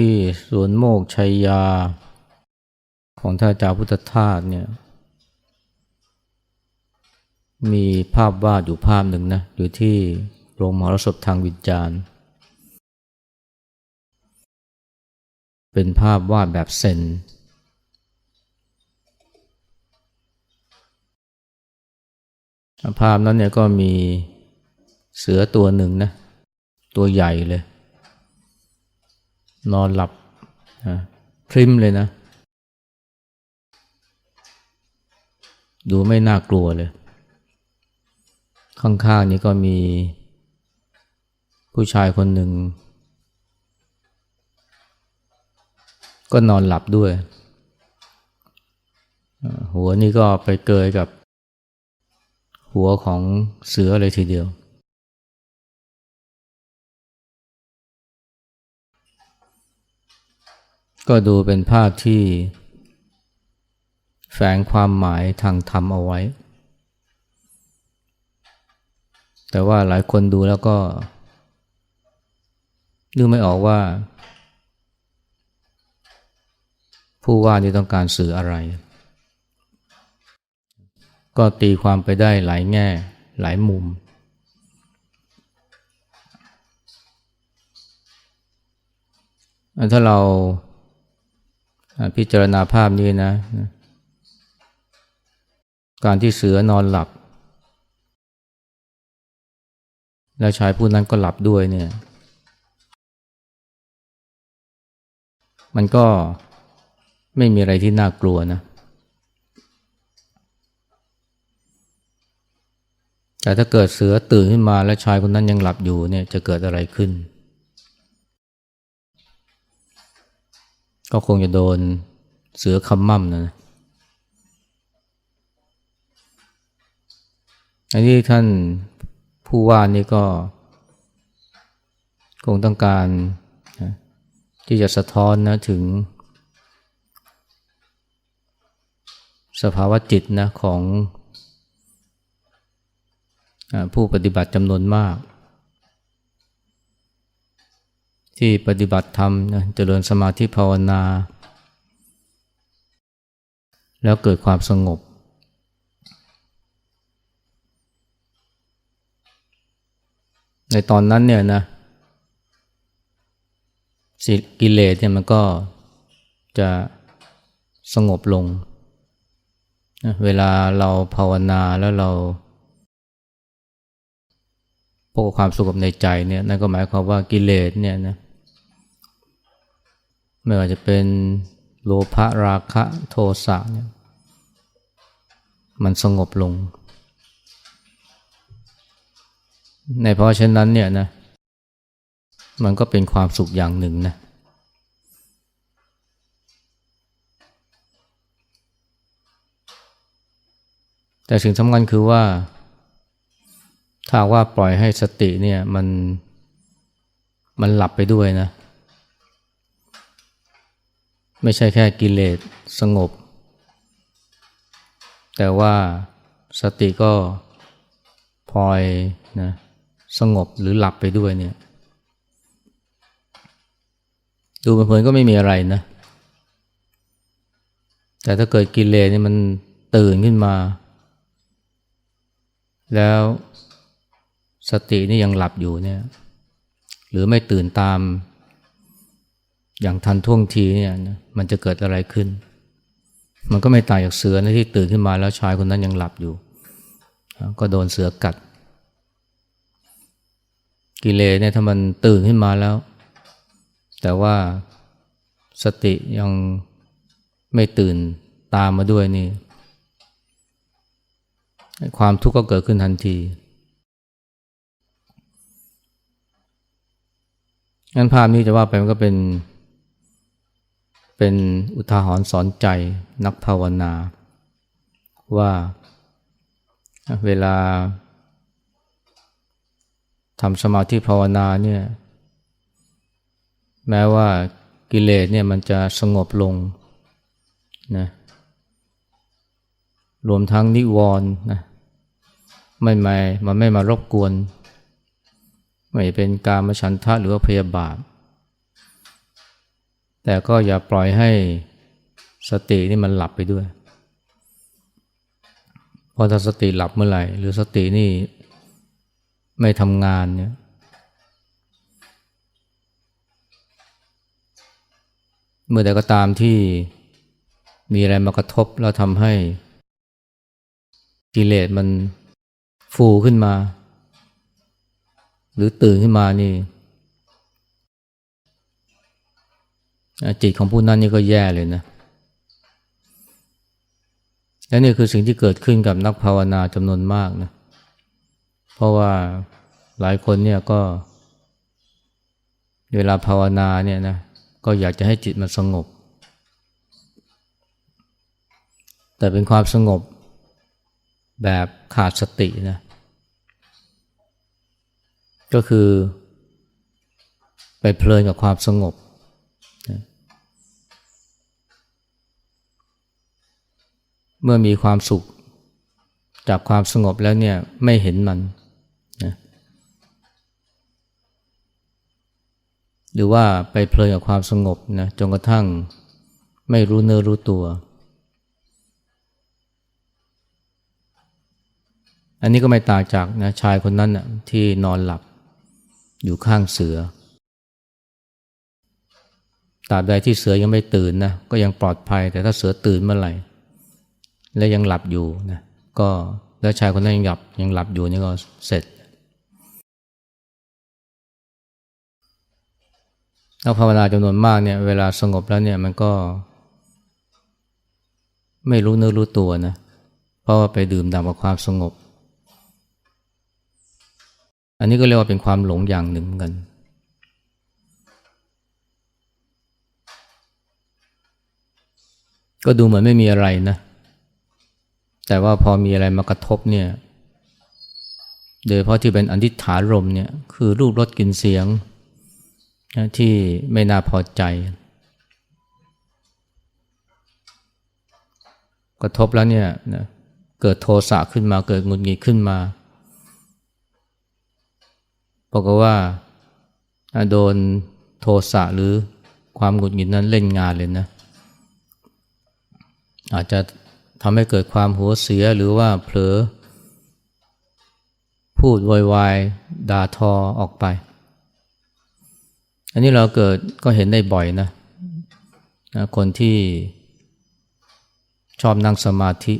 ที่สวนโมกชัยยา ของท่านอาจารย์พุทธทาสเนี่ย มีภาพวาดอยู่ภาพหนึ่งนะ อยู่ที่โรงมหรสพทางวิจารณ์ เป็นภาพวาดแบบเซนภาพนั้นเนี่ยก็มีเสือตัวหนึ่งนะ ตัวใหญ่เลย นอนหลับนะพริมเลยนะ ดูไม่น่ากลัวเลย ข้างๆนี้ก็มีผู้ชายคนหนึ่ง ก็นอนหลับด้วย หัวนี่ก็ไปเกยกับ หัวของเสือเลยทีเดียว ก็ดูเป็นภาพที่ แฝงความหมายทางธรรมเอาไว้ แต่ว่าหลายคนดูแล้วก็นึกไม่ออกว่า ผู้ว่านี่ต้องการสื่ออะไร ก็ตีความไปได้หลายแง่หลายมุม ถ้าเรา พิจารณาภาพนี้นะ การที่เสือนอนหลับ แล้วชายผู้นั้นก็หลับด้วยเนี่ย มันก็ไม่มีอะไรที่น่ากลัวนะ แต่ถ้าเกิดเสือตื่นขึ้นมาแล้วชายคนนั้นยังหลับอยู่เนี่ยจะเกิดอะไรขึ้น ก็คงจะโดนเสือคำม่ำนะอันนี้ท่านผู้ว่านี่ก็ คงต้องการนะที่จะสะท้อนนะถึง สภาวะจิตนะของผู้ปฏิบัติจำนวนมาก ที่ปฏิบัติธรรมนะเจริญสมาธิภาวนา แล้วเกิดความสงบ ในตอนนั้นเนี่ยนะสิกิเลสเนี่ยมันก็จะสงบลงนะเวลาเราภาวนาแล้วเราพบความสุขในใจเนี่ยนั่นก็หมายความว่ากิเลสเนี่ยนะ ไม่ว่าจะเป็นโลภะราคะโทสะเนี่ยมันสงบลง ในเพราะฉะนั้นเนี่ยนะมันก็เป็นความสุขอย่างหนึ่งนะแต่สิ่งสำคัญคือว่า ถ้าว่าปล่อยให้สติเนี่ยมันมันหลับไปด้วยนะ ไม่ใช่แค่กิเลสสงบ แต่ว่าสติก็พลอยนะสงบหรือหลับไปด้วยเนี่ย ดูเพลินๆก็ไม่มีอะไรนะ แต่ถ้าเกิดกิเลสนี่มันตื่นขึ้นมา แล้วสตินี่ยังหลับอยู่เนี่ย หรือไม่ตื่นตาม อย่างทันท่วงทีเนี่ยนะมันจะเกิดอะไรขึ้น มันก็ไม่ต่างจากเสือนะที่ตื่นขึ้นมาแล้วชายคนนั้นยังหลับอยู่ ก็โดนเสือกัด กิเลสเนี่ยถ้ามันตื่นขึ้นมาแล้ว แต่ว่าสติยังไม่ตื่นตามมาด้วยนี่ความทุกข์ก็เกิดขึ้นทันทีงั้นภาพนี้จะว่าไปมันก็เป็น เป็นอุทาหรณ์สอนใจนักภาวนา ว่าเวลาทำสมาธิภาวนาเนี่ยแม้ว่ากิเลสเนี่ยมันจะสงบลงนะรวมทั้งนิวรณ์นะไม่ไม่มันไม่มารบกวน ไม่เป็นการมาฉันทะหรือว่าพยาบาท แต่ก็อย่าปล่อยให้สตินี่มันหลับไปด้วยเพราะถ้าสติหลับเมื่อไหร่ หรือสตินี่ไม่ทำงานเนี่ยเมื่อใดก็ตามที่มีอะไรมากระทบแล้วทำให้กิเลสมันฟูขึ้นมา หรือตื่นขึ้นมานี่ จิตของผู้นั้นนี่ก็แย่เลยนะ และนี่คือสิ่งที่เกิดขึ้นกับนักภาวนาจำนวนมากนะ เพราะว่าหลายคนเนี่ยก็ เวลาภาวนาเนี่ยนะ ก็อยากจะให้จิตมันสงบ แต่เป็นความสงบแบบขาดสตินะ ก็คือไปเพลินกับความสงบ เมื่อมีความสุข จากความสงบแล้วเนี่ยไม่เห็นมันนะหรือว่าไปเพลินกับความสงบนะจนกระทั่งไม่รู้เนื้อรู้ตัว อันนี้ก็ไม่ต่างจากนะชายคนนั้นนะที่นอนหลับอยู่ข้างเสือตราบใดที่เสือยังไม่ตื่นนะก็ยังปลอดภัย แต่ถ้าเสือตื่นเมื่อไหร่ และยังหลับอยู่นะก็แล้วชายคนนั้นยังหลับยังหลับอยู่นี่ก็เสร็จนักภาวนาจำนวนมากเนี่ยเวลาสงบแล้วเนี่ยมันก็ ไม่รู้เนื้อรู้ตัวนะเพราะว่าไปดื่มด่ำกับความสงบ อันนี้ก็เรียกว่าเป็นความหลงอย่างหนึ่งเหมือนกัน ก็ดูเหมือนไม่มีอะไรนะ แต่ว่าพอมีอะไรมากระทบเนี่ยโดยเพราะที่เป็นอนทิฐานรมเนี่ยคือรูปรสกลิ่นเสียงนะที่ไม่น่าพอใจ กระทบแล้วเนี่ยนะเกิดโทสะขึ้นมาเกิดหงุดหงิดขึ้นมาบอกว่าโดนโทสะหรือความหงุดหงิดนั้นเล่นงานเลยนะ อาจจะ ทำให้เกิดความหัวเสียหรือว่าเผลอ พูดวอยวายด่าทอออกไป อันนี้เราเกิดก็เห็นได้บ่อยนะนะคนที่ชอบนั่งสมาธิ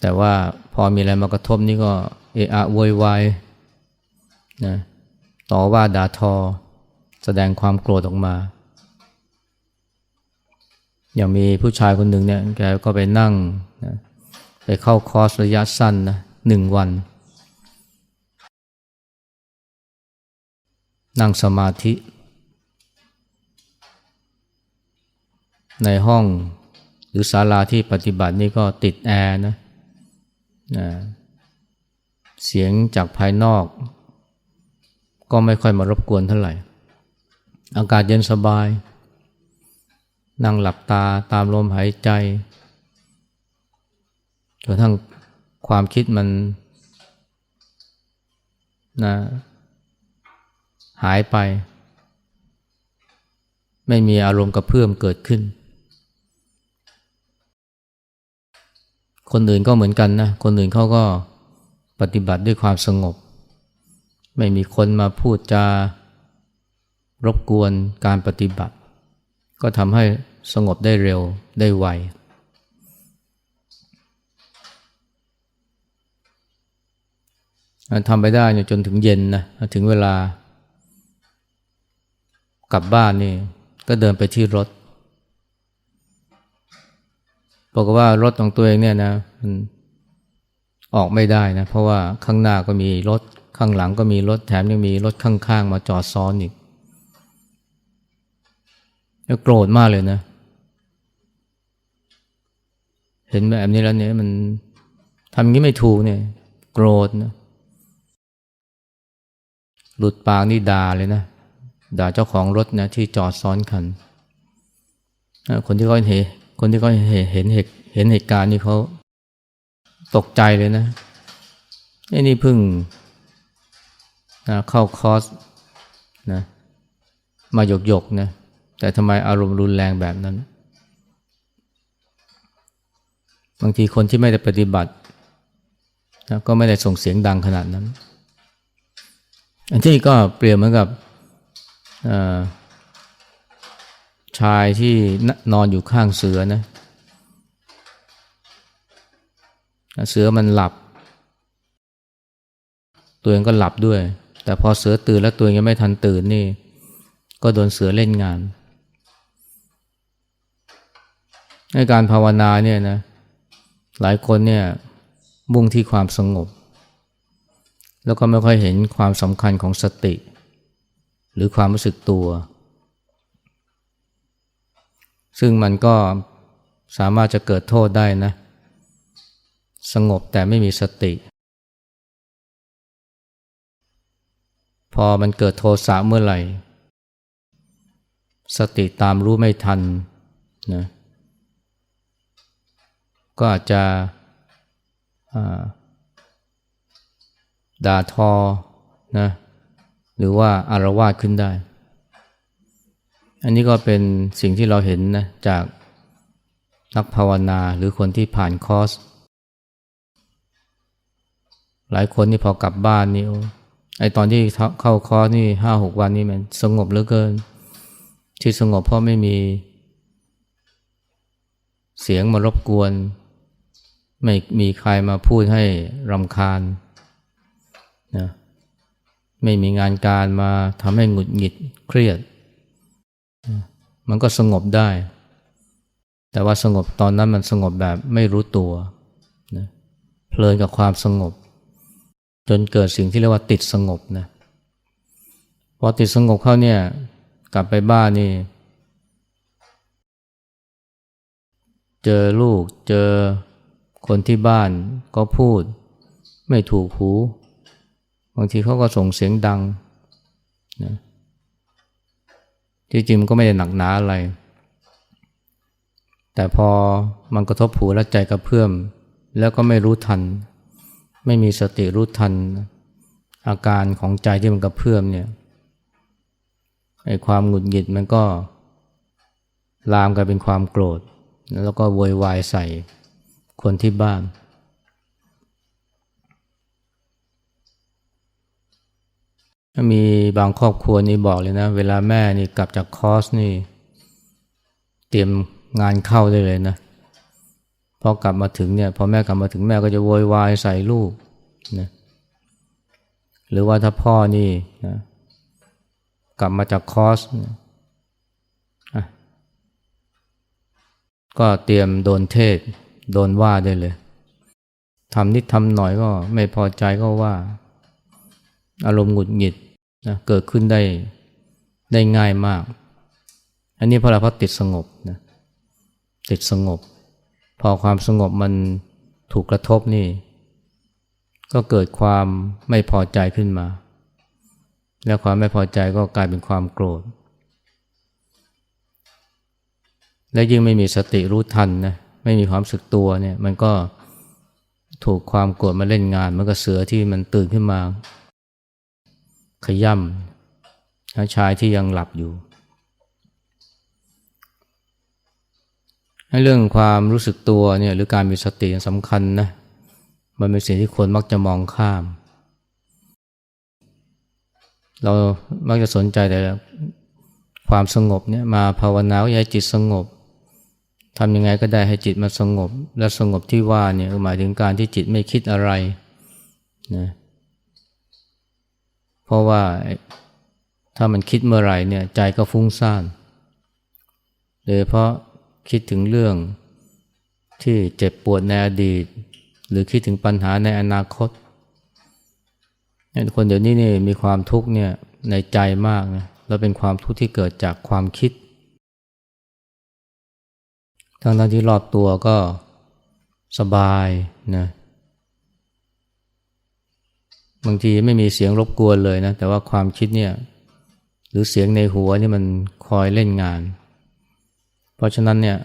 แต่ว่าพอมีอะไรมากระทบนี่ก็เอะอะโวยวายนะต่อว่าด่าทอ แสดงความโกรธออกมา อย่างมีผู้ชายคนหนึ่งเนี่ยแกก็ไปนั่งนะไปเข้าคอร์สระยะสั้นนะหนึ่งวัน นั่งสมาธิ ในห้องหรือศาลาที่ปฏิบัตินี่ก็ติดแอร์นะนะเสียงจากภายนอก ก็ไม่ค่อยมารบกวนเท่าไหร่ อากาศเย็นสบาย นั่งหลับตาตามลมหายใจจนทั้งความคิดมันนะหายไป ไม่มีอารมณ์กระเพื่อมเกิดขึ้น คนอื่นก็เหมือนกันนะ คนอื่นเขาก็ปฏิบัติด้วยความสงบ ไม่มีคนมาพูดจารบกวนการปฏิบัติ ก็ทำให้ สงบได้เร็วได้ไว ทำไปได้จนถึงเย็นนะถึงเวลากลับบ้านนี่ก็เดินไปที่รถบอกว่ารถของตัวเองเนี่ยนะมันออกไม่ได้นะ เพราะว่าข้างหน้าก็มีรถข้างหลังก็มีรถแถมยังมีรถข้างๆ มาจอดซ้อนอีกแล้วโกรธมากเลยนะ เห็นแบบนี้แล้วเนี่ยมันทำงี้ไม่ถูกเนี่ยโกรธนะหลุดปากนี่ด่าเลยนะด่าเจ้าของรถนะที่จอดซ้อนคันคนที่เขาเห็นคนที่เขาเห็นเห็นเหตุเห็นเหตุการณ์นี่เขาตกใจเลยนะไอ้นี่เพิ่งนะเข้าคอร์สนะมาหยกหยกๆนะแต่ทำไมอารมณ์รุนแรงแบบนั้น บางทีคนที่ไม่ได้ปฏิบัตินะก็ไม่ได้ส่งเสียงดังขนาดนั้น อันที่ก็เปรียบเหมือนกับชายที่นนอนอยู่ข้างเสือนะเสือมันหลับ ตัวเองก็หลับด้วย แต่พอเสือตื่นแล้วตัวเองยังไม่ทันตื่นนี่ ก็โดนเสือเล่นงานในการภาวนาเนี่ยนะ หลายคนเนี่ยมุ่งที่ความสงบ แล้วก็ไม่ค่อยเห็นความสำคัญของสติ หรือความรู้สึกตัว ซึ่งมันก็สามารถจะเกิดโทษได้นะ สงบแต่ไม่มีสติ พอมันเกิดโทสะเมื่อไหร่ สติตามรู้ไม่ทันนะ ก็อาจจะาด่าทอนะหรือว่าอารวาสขึ้นได้ อันนี้ก็เป็นสิ่งที่เราเห็นนะจากนักภาวนาหรือคนที่ผ่านคอร์ส หลายคนนี่พอกลับบ้านนี่ไอตอนที่เข้าคอร์สนี่ห้าหกวันนี่มันสงบเหลือเกิน ที่สงบเพราะไม่มีเสียงมารบกวน ไม่มีใครมาพูดให้รำคาญนะไม่มีงานการมาทำให้หงุดหงิดเครียด มันก็สงบได้ แต่ว่าสงบตอนนั้นมันสงบแบบไม่รู้ตัวนะเพลินกับความสงบ จนเกิดสิ่งที่เรียกว่าติดสงบนะพอติดสงบเข้าเนี่ยกลับไปบ้านนี่ เจอลูกเจอ คนที่บ้านก็พูดไม่ถูกหู บางทีเขาก็ส่งเสียงดังนะที่จริงมันก็ไม่ได้หนักหนาอะไร แต่พอมันกระทบหูและใจกระเพื่อม แล้วก็ไม่รู้ทัน ไม่มีสติรู้ทัน อาการของใจที่มันกระเพื่อมเนี่ยไอ้ความหงุดหงิดมันก็ลามกลายเป็นความโกรธ แล้วก็โวยวายใส่ คนที่บ้าน มีบางครอบครัวนี่บอกเลยนะ เวลาแม่นี่กลับจากคอร์สนี่ เตรียมงานเข้าได้เลยนะพอกลับมาถึงเนี่ยพอแม่กลับมาถึงแม่ก็จะโวยวายใส่ลูกนะหรือว่าถ้าพ่อนี่นะกลับมาจากคอร์สนะก็เตรียมโดนเทศ โดนว่าได้เลยทำนิดทำหน่อยก็ไม่พอใจก็ว่า อารมณ์หงุดหงิดนะเกิดขึ้นได้ได้ง่ายมาก อันนี้เพราะอะไรเพราะติดสงบนะติดสงบ พอความสงบมันถูกกระทบนี่ ก็เกิดความไม่พอใจขึ้นมา แล้วความไม่พอใจก็กลายเป็นความโกรธ และยิ่งไม่มีสติรู้ทันนะ ไม่มีความสึกตัวเนี่ย มันก็ถูกความโกรธมาเล่นงาน มันก็เสือที่มันตื่นขึ้นมา ขย่ำชายที่ยังหลับอยู่เรื่องความรู้สึกตัวเนี่ยหรือการมีสติสำคัญนะมันเป็นสิ่งที่คนมักจะมองข้าม เรามักจะสนใจแต่ความสงบเนี่ยมาภาวนาให้จิตสงบ ทำยังไงก็ได้ให้จิตมันสงบ และสงบที่ว่าเนี่ยหมายถึงการที่จิตไม่คิดอะไรนะเพราะว่าถ้ามันคิดเมื่อไหร่เนี่ยใจก็ฟุ้งซ่านโดยเพราะคิดถึงเรื่องที่เจ็บปวดในอดีต หรือคิดถึงปัญหาในอนาคต คนเดี๋ยวนี้นี่มีความทุกข์เนี่ยในใจมากนะแล้วเป็นความทุกข์ที่เกิดจากความคิด ทั้งนั้นที่รอบตัวก็สบายนะบางทีไม่มีเสียงรบกวนเลยนะ แต่ว่าความคิดเนี่ย หรือเสียงในหัวนี่มันคอยเล่นงาน เพราะฉะนั้นเนี่ย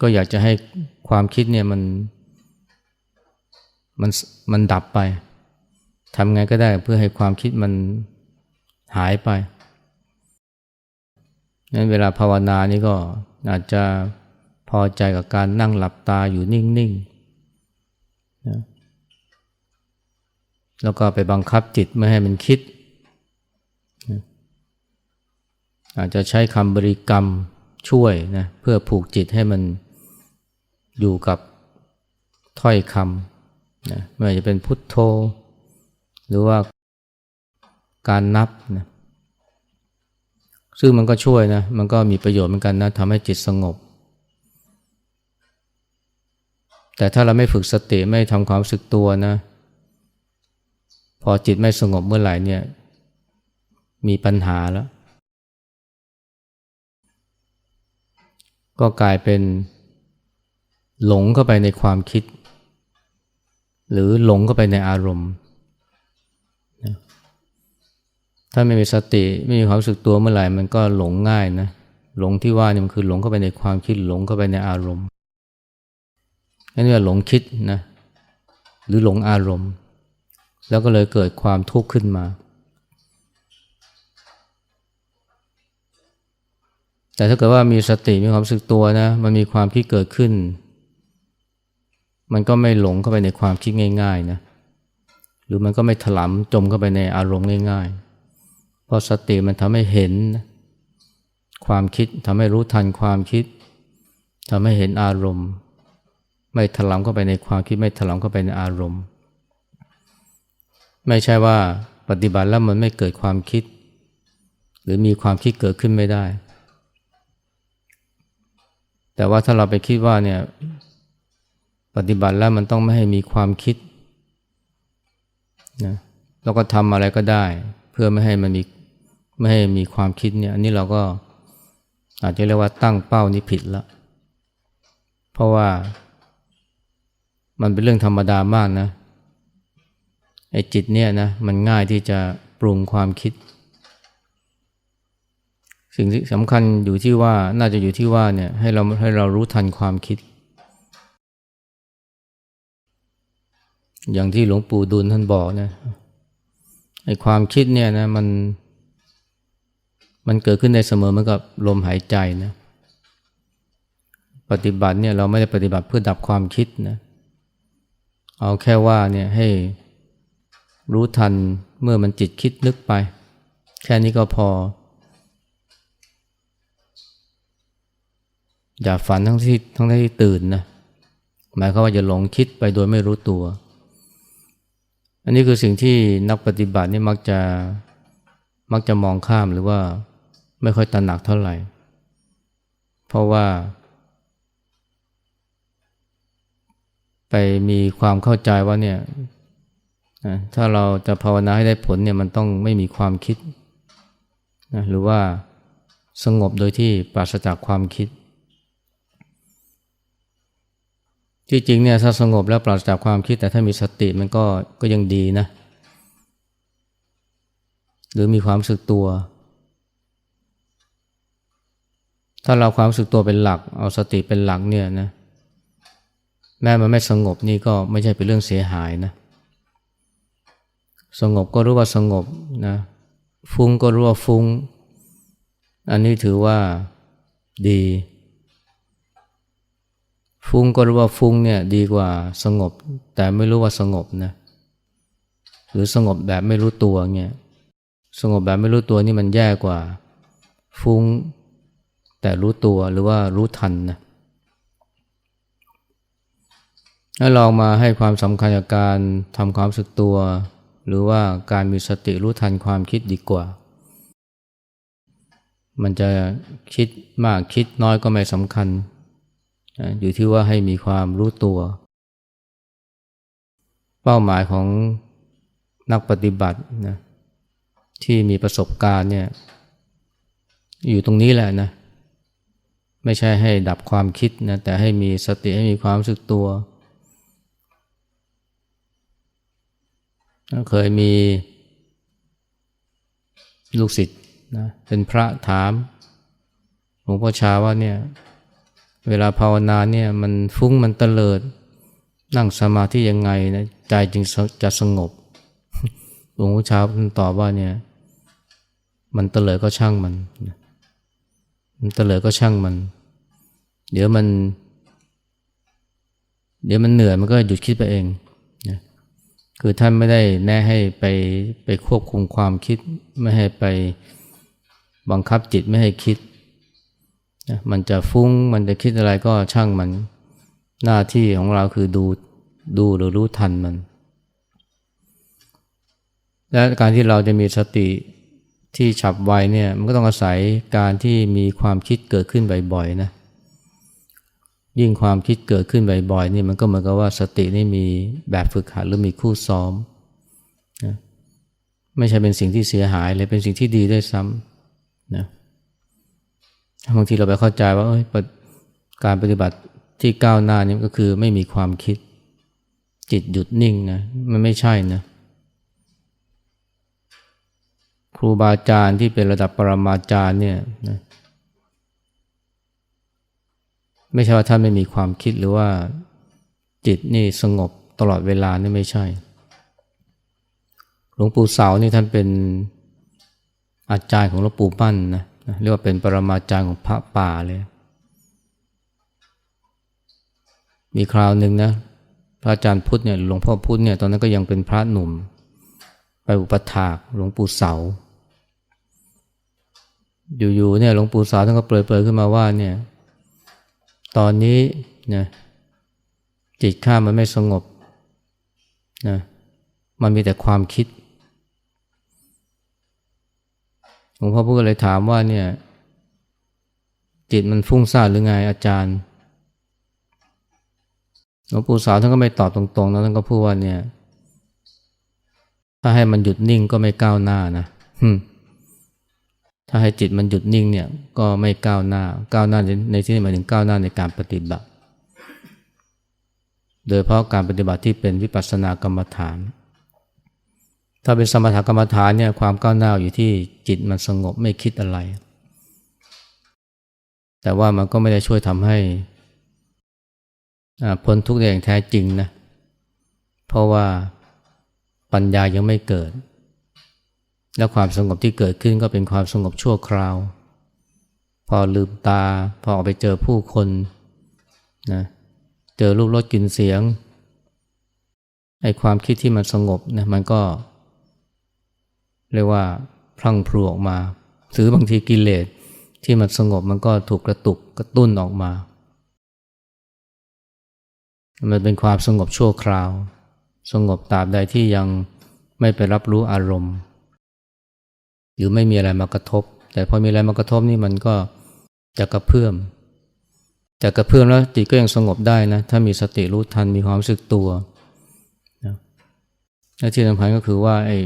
ก็อยากจะให้ความคิดเนี่ยมันมันมันดับไปทำไงก็ได้เพื่อให้ความคิดมันหายไปงั้นเวลาภาวนานี่ก็อาจจะ พอใจกับการนั่งหลับตาอยู่นิ่งๆนะแล้วก็ไปบังคับจิตไม่ให้มันคิดนะอาจจะใช้คำบริกรรมช่วยนะเพื่อผูกจิตให้มันอยู่กับถ้อยคำนะไม่ว่าจะเป็นพุทโธ หรือว่าการนับนะซึ่งมันก็ช่วยนะ มันก็มีประโยชน์เหมือนกันนะทำให้จิตสงบ แต่ถ้าเราไม่ฝึกสติไม่ทำความสึกตัวนะ พอจิตไม่สงบเมื่อไหร่เนี่ย มีปัญหาแล้ว ก็กลายเป็นหลงเข้าไปในความคิด หรือหลงเข้าไปในอารมณ์ ถ้าไม่มีสติไม่มีความสึกตัวเมื่อไหร่มันก็หลงง่ายนะหลงที่ว่านี่มันคือหลงเข้าไปในความคิดหลงเข้าไปในอารมณ์ นั่นเรียกหลงคิดนะหรือหลงอารมณ์ แล้วก็เลยเกิดความทุกข์ขึ้นมา แต่ถ้าเกิดว่ามีสติมีความสึกตัวนะมันมีความคิดเกิดขึ้น มันก็ไม่หลงเข้าไปในความคิดง่าย ๆนะหรือมันก็ไม่ถลำจมเข้าไปในอารมณ์ง่าย ๆ เพราะสติมันทำให้เห็น ความคิดทำให้รู้ทันความคิดทำให้เห็นอารมณ์ ไม่ถลำเข้าไปในความคิดไม่ถลำเข้าไปในอารมณ์ ไม่ใช่ว่าปฏิบัติแล้วมันไม่เกิดความคิด หรือมีความคิดเกิดขึ้นไม่ได้ แต่ว่าถ้าเราไปคิดว่าเนี่ยปฏิบัติแล้วมันต้องไม่ให้มีความคิดนะแล้วก็ทำอะไรก็ได้ เพื่อไม่ให้มันมีไม่ให้มีความคิดเนี่ยอันนี้เราก็อาจจะเรียกว่าตั้งเป้านี้ผิดละเพราะว่า มันเป็นเรื่องธรรมดามากนะไอ้จิตเนี่ยนะมันง่ายที่จะปรุงความคิด สิ่งที่สำคัญอยู่ที่ว่าน่าจะอยู่ที่ว่าเนี่ยให้เราให้เรารู้ทันความคิด อย่างที่หลวงปู่ดูลท่านบอกนะไอ้ความคิดเนี่ยนะมันมันเกิดขึ้นได้เสมอเหมือนกับลมหายใจนะปฏิบัติเนี่ยเราไม่ได้ปฏิบัติเพื่อดับความคิดนะเเอาแค่ว่าเนี่ยให้รู้ทันเมื่อมันจิตคิดนึกไป แค่นี้ก็พอ อย่าฝันทั้งที่ทั้งที่ตื่นนะหมายความว่าจะหลงคิดไปโดยไม่รู้ตัว อันนี้คือสิ่งที่นักปฏิบัตินี่มักจะมักจะมองข้ามหรือว่าไม่ค่อยตระหนักเท่าไหร่ เพราะว่า ไปมีความเข้าใจว่าเนี่ยนะถ้าเราจะภาวนาให้ได้ผลเนี่ยมันต้องไม่มีความคิดนะหรือว่าสงบโดยที่ปราศจากความคิด ที่จริงเนี่ยถ้าสงบแล้วปราศจากความคิด แต่ถ้ามีสติมันก็ก็ยังดีนะ หรือมีความสึกตัว ถ้าเราความสึกตัวเป็นหลัก เอาสติเป็นหลักเนี่ยนะ แม้มันไม่สงบนี่ก็ไม่ใช่เป็นเรื่องเสียหายนะสงบก็รู้ว่าสงบนะฟุ้งก็รู้ว่าฟุ้ง อันนี้ถือว่าดี ฟุ้งก็รู้ว่าฟุ้งเนี่ยดีกว่าสงบ แต่ไม่รู้ว่าสงบนะหรือสงบแบบไม่รู้ตัวเนี่ยสงบแบบไม่รู้ตัวนี่มันแย่กว่า ฟุ้งแต่รู้ตัวหรือว่ารู้ทันนะ ถ้าลองมาให้ความสำคัญกับการทำความสึกตัว หรือว่าการมีสติรู้ทันความคิดดีกว่า มันจะคิดมากคิดน้อยก็ไม่สำคัญ อยู่ที่ว่าให้มีความรู้ตัว เป้าหมายของนักปฏิบัตินะที่มีประสบการณ์เนี่ยอยู่ตรงนี้แหละนะ ไม่ใช่ให้ดับความคิดนะแต่ให้มีสติให้มีความรู้สึกตัว เคยมีลูกศิษย์นะเป็นพระถามหลวงพ่อชาว่าเนี่ยเวลาภาวนาเนี่ยมันฟุ้งมันเตลิด นั่งสมาธิยังไงนะใจจึงจะสงบหลวงพ่อชาตอบว่าเนี่ยมันเตลิดก็ช่างมันมันเตลิดก็ช่างมัน เดี๋ยวมัน เดี๋ยวมันเหนื่อยมันก็หยุดคิดไปเอง คือท่านไม่ได้แน่ให้ไปไปควบคุมความคิด ไม่ให้ไปบังคับจิตไม่ให้คิดนะมันจะฟุ้งมันจะคิดอะไรก็ช่างมันหน้าที่ของเราคือดูดูหรือรู้ทันมัน และการที่เราจะมีสติที่ฉับไวเนี่ยมันก็ต้องอาศัยการที่มีความคิดเกิดขึ้นบ่อยๆนะ ยิ่งความคิดเกิดขึ้นบ่อยๆนี่มันก็เหมือนกับว่าสตินี่มีแบบฝึกหัดหรือมีคู่ซ้อมนะไม่ใช่เป็นสิ่งที่เสียหายเลยเป็นสิ่งที่ดีด้วยซ้ำนะบางทีเราไปเข้าใจว่าการปฏิบัติที่ก้าวหน้านี่ก็คือไม่มีความคิดจิตหยุดนิ่งนะมันไม่ใช่นะครูบาอาจารย์ที่เป็นระดับปรมาจารย์เนี่ยนะ ไม่ใช่ว่าท่านไม่มีความคิดหรือว่าจิตนี่สงบตลอดเวลานี่ไม่ใช่ หลวงปู่เสานี่ท่านเป็นอาจารย์ของหลวงปู่ปั้นนะเรียกว่าเป็นปรมาจารย์ของพระป่าเลย มีคราวหนึ่งนะพระอาจารย์พุทธเนี่ยหลวงพ่อพุทธเนี่ยตอนนั้นก็ยังเป็นพระหนุ่ม ไปอุปถากหลวงปู่เสา อยู่ๆเนี่ยหลวงปู่เสาท่านก็เปรยๆขึ้นมาว่าเนี่ย ตอนนี้นะจิตข้ามันไม่สงบนะมันมีแต่ความคิดหลวงพ่อพูดเลยถามว่าเนี่ย จิตมันฟุ้งซ่านหรือไงอาจารย์หลวงปู่สาวท่านก็ไม่ตอบตรงๆนะท่านก็พูดว่าเนี่ย ถ้าให้มันหยุดนิ่งก็ไม่ก้าวหน้านะ ถ้าให้จิตมันหยุดนิ่งเนี่ยก็ไม่ก้าวหน้า ก้าวหน้าในที่นี้หมายถึงก้าวหน้าในการปฏิบัติ โดยเพราะการปฏิบัติที่เป็นวิปัสสนากรรมฐาน ถ้าเป็นสมถกรรมฐานเนี่ยความก้าวหน้าอยู่ที่จิตมันสงบไม่คิดอะไร แต่ว่ามันก็ไม่ได้ช่วยทำให้พ้นทุกข์ได้อย่างแท้จริงนะ เพราะว่าปัญญายังไม่เกิด และความสงบที่เกิดขึ้นก็เป็นความสงบชั่วคราว พอลืมตา พอออกไปเจอผู้คนนะเจอรูปรสกลิ่นเสียงไอ้ความคิดที่มันสงบนะมันก็ เรียกว่าพลังพลูออกมาหรือบางทีกิเลสที่มันสงบมันก็ถูกกระตุกกระตุ้นออกมา มันเป็นความสงบชั่วคราว สงบตราบใดที่ยังไม่ไปรับรู้อารมณ์ หรือไม่มีอะไรมากระทบ แต่พอมีอะไรมากระทบนี่มันก็จะกระเพื่อมแต่กระเพื่อมแล้วจิตก็ยังสงบได้นะ ถ้ามีสติรู้ทันมีความรู้สึกตัวนะและที่สำคัญก็คือว่าไอ้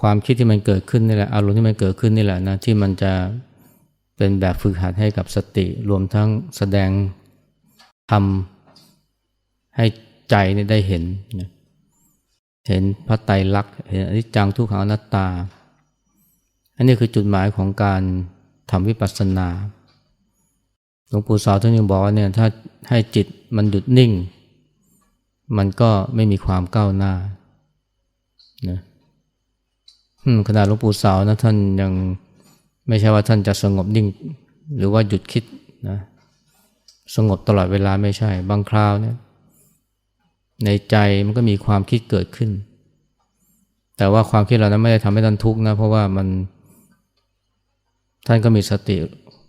ความคิดที่มันเกิดขึ้นนี่แหละอารมณ์ที่มันเกิดขึ้นนี่แหละนะที่มันจะเป็นแบบฝึกหัดให้กับสติ รวมทั้งแสดงทำให้ใจนี่ได้เห็น เห็นพระไตรลักษณ์เห็นอนิจจังทุกขังอนัตตา อันนี้คือจุดหมายของการทำวิปัสสนา หลวงปู่สาวท่านยังบอกว่าเนี่ยถ้าให้จิตมันหยุดนิ่ง มันก็ไม่มีความก้าวหน้านะขนาดหลวงปู่สาวนะท่านยังไม่ใช่ว่าท่านจะสงบนิ่ง หรือว่าหยุดคิดนะสงบตลอดเวลาไม่ใช่ บางคราวเนี่ยในใจมันก็มีความคิดเกิดขึ้น แต่ว่าความคิดเหล่านั้นไม่ได้ทำให้ท่านทุกข์นะเพราะว่ามัน ท่านก็มีสติ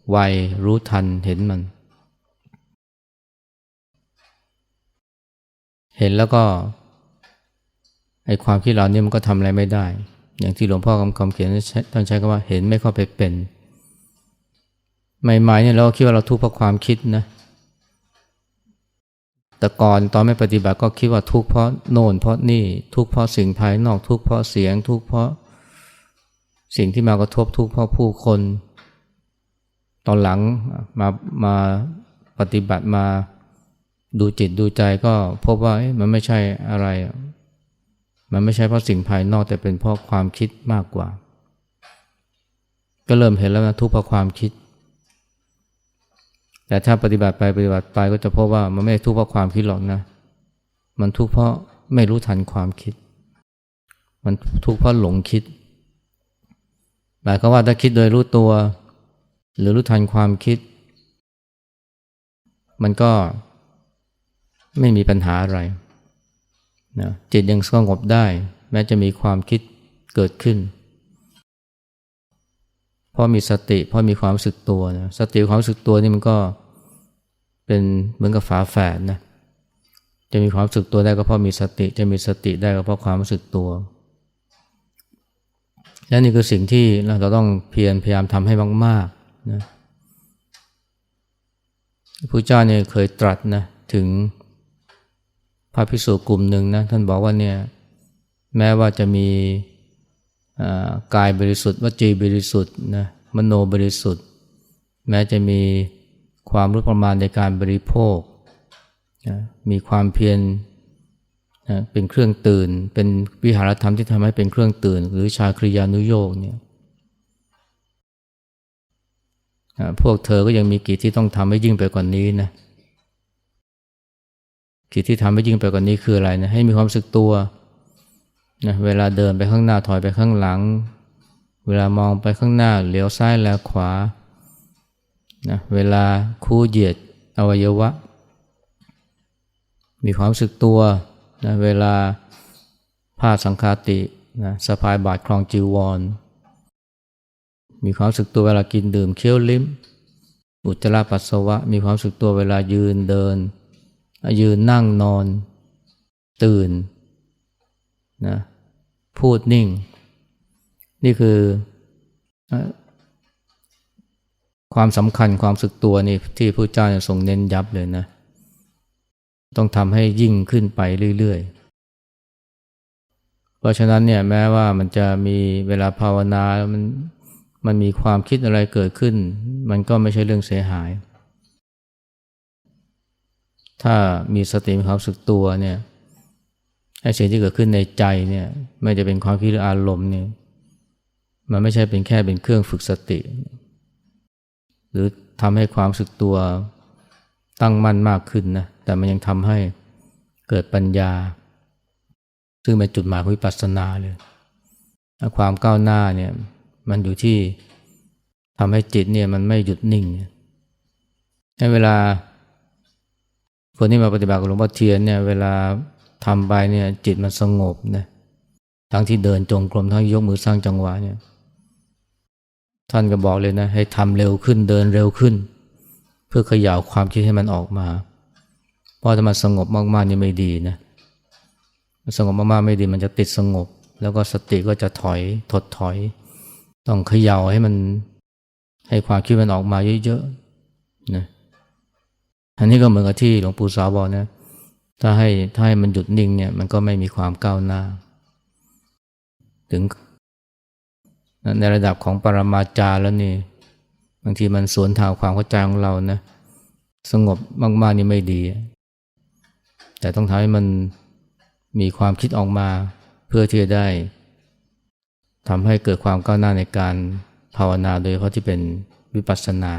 ไวรู้ทันเห็นมัน เห็นแล้วก็ไอความคิดเหล่านี้มันก็ทำอะไรไม่ได้ อย่างที่หลวงพ่อคำคำเขียนท่านใช้คำว่าเห็นไม่เข้าไปเป็น ใหม่ๆเนี่ยเราคิดว่าเราทุกข์เพราะความคิดนะ แต่ก่อนตอนไม่ปฏิบัติก็คิดว่าทุกข์เพราะโน่นเพราะนี่ทุกข์เพราะสิ่งภายนอกทุกข์เพราะเสียงทุกข์เพราะสิ่งที่มากระทบทุกข์เพราะผู้คน ตอนหลังมามาปฏิบัติมาดูจิตดูใจก็พบว่ามันไม่ใช่อะไร มันไม่ใช่เพราะสิ่งภายนอกแต่เป็นเพราะความคิดมากกว่า ก็เริ่มเห็นแล้วนะทุกข์เพราะความคิด แต่ถ้าปฏิบัติไปปฏิบัติไปก็จะพบว่ามันไม่ทุกข์เพราะความคิดหรอกนะ มันทุกข์เพราะไม่รู้ทันความคิด มันทุกข์เพราะหลงคิดหมายความว่าถ้าคิดโดยรู้ตัว หรือรู้ทันความคิด มันก็ไม่มีปัญหาอะไรนะจิตยังสงบได้ แม้จะมีความคิดเกิดขึ้นเพราะมีสติเพราะมีความรู้สึกตัวนะสติความรู้สึกตัวนี่มันก็เป็นเหมือนกับฝาแฝดนะจะมีความรู้สึกตัวได้ก็เพราะมีสติ จะมีสติได้ก็เพราะความรู้สึกตัว และนี่คือสิ่งที่เราต้องเพียรพยายามทำให้มากๆ นะพระเจ้าเนี่ยเคยตรัสนะถึงพระภิกษุกลุ่มหนึ่งนะท่านบอกว่าเนี่ยแม้ว่าจะมีกายบริสุทธิ์วจีบริสุทธิ์นะมโนบริสุทธิ์ แม้จะมีความรู้ประมาณในการบริโภคนะมีความเพียรนะเป็นเครื่องตื่น เป็นวิหารธรรมที่ทำให้เป็นเครื่องตื่น หรือชาคริยานุโยกเนี่ย พวกเธอก็ยังมีกิจที่ต้องทำให้ยิ่งไปกว่านนี้นะกิจที่ทำให้ยิ่งไปกว่านนี้คืออะไรนะให้มีความรู้สึกตัวนะเวลาเดินไปข้างหน้าถอยไปข้างหลัง เวลามองไปข้างหน้าเหลียวซ้ายแลขวานะเวลาคู่เหยียดอวัยวะ มีความรู้สึกตัวนะเวลาผ้าสังคาตินะสะพายบาทคลองจีวร มีความสึกตัวเวลากินดื่มเคี้ยวลิ้ม อุจจาระปัสสาวะ มีความสึกตัวเวลายืนเดิน ยืนนั่งนอน ตื่นนะพูดนิ่ง นี่คือความสำคัญความสึกตัวนี่ที่พระเจ้าทรงเน้นยับเลยนะ ต้องทำให้ยิ่งขึ้นไปเรื่อยๆ เพราะฉะนั้นเนี่ยแม้ว่ามันจะมีเวลาภาวนามัน มันมีความคิดอะไรเกิดขึ้น มันก็ไม่ใช่เรื่องเสียหาย ถ้ามีสติมีความสึกตัวเนี่ยไอ้สิ่งที่เกิดขึ้นในใจเนี่ยไม่จะเป็นความคิดหรืออารมณ์เนี่ยมันไม่ใช่เป็นแค่เป็นเครื่องฝึกสติ หรือทำให้ความสึกตัวตั้งมั่นมากขึ้นนะแต่มันยังทำให้เกิดปัญญา ซึ่งเป็นจุดหมายของวิปัสสนาเลยความก้าวหน้าเนี่ย มันอยู่ที่ทำให้จิตเนี่ยมันไม่หยุดนิ่งในเวลา คนที่มาปฏิบัติกับหลวงพ่อเทียนเนี่ยเวลาทำไปเนี่ยจิตมันสงบนะทั้งที่เดินจงกรมทั้งยกมือสร้างจังหวะเนี่ยท่านก็บอกเลยนะให้ทำเร็วขึ้นเดินเร็วขึ้น เพื่อขย่าวความคิดให้มันออกมา เพราะถ้ามันสงบมากๆนี่ไม่ดีนะสงบมากๆไม่ดีมันจะติดสงบ แล้วก็สติก็จะถอยถดถอย ต้องเขย่าให้มันให้ความคิดมันออกมาเยอะๆนะอันนี้ก็เหมือนกับที่หลวงปู่สาวบอกนะถ้าให้ถ้าให้มันหยุดนิ่งเนี่ยมันก็ไม่มีความก้าวหน้า ถึงในระดับของปรมาจารย์แล้วนี่บางทีมันสวนทางความเข้าใจของเรานะสงบมากๆนี่ไม่ดี แต่ต้องทำให้มันมีความคิดออกมา เพื่อที่จะได้ ทำให้เกิดความก้าวหน้าในการภาวนาโดยเพราะที่เป็นวิปัสสนา